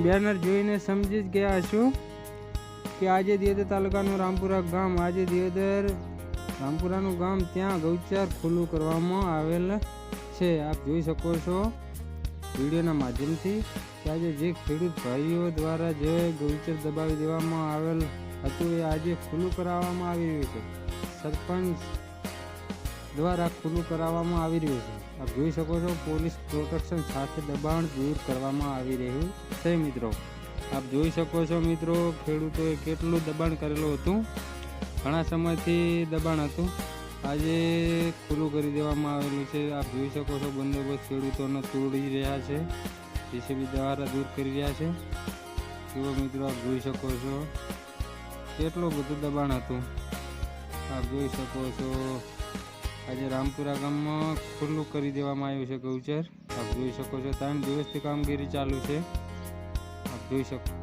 Banner જોઈને સમજી જ ગયા છું કે આજે દિયોદર તાલુકાનું રામપુરા ગામ, આજે દિયોદર રામપુરાનું ગામ ત્યાં ગૌચર ખુલ્લું કરવામાં આવેલ છે. આપ જોઈ શકો છો વિડીયોના માધ્યમથી કે આજે જે ખેડૂત ભાઈઓ દ્વારા જે ગૌચર દબાવી દેવામાં આવેલ હતું એ આજે ખુલ્લું કરાવવામાં આવી રહ્યું છે. સરપંચ દ્વારા ખુલ્લું કરાવવામાં આવી રહ્યું છે. આપ જોઈ શકો છો, પોલીસ પ્રોટેક્શન સાથે દબાણ દૂર કરવામાં આવી રહ્યું છે મિત્રો. આપ જોઈ શકો છો મિત્રો, ખેડૂતોએ કેટલું દબાણ કરેલું હતું. ઘણા સમયથી દબાણ હતું. આજે ખુલ્લું કરી દેવામાં આવેલું છે. આપ જોઈ શકો છો, બંદોબસ્ત ખેડૂતોને તોડી રહ્યા છે. જેસીબી દ્વારા દૂર કરી રહ્યા છે. જુઓ મિત્રો, આપ જોઈ શકો છો કેટલું બધું દબાણ હતું. આપ જોઈ શકો છો આજે રામપુરા ગામમાં ખુલ્લું કરી દેવામાં આવ્યું છે ગૌચર. આપ જોઈ શકો છો ત્રણ દિવસથી કામગીરી ચાલુ છે. આપ જોઈ શકો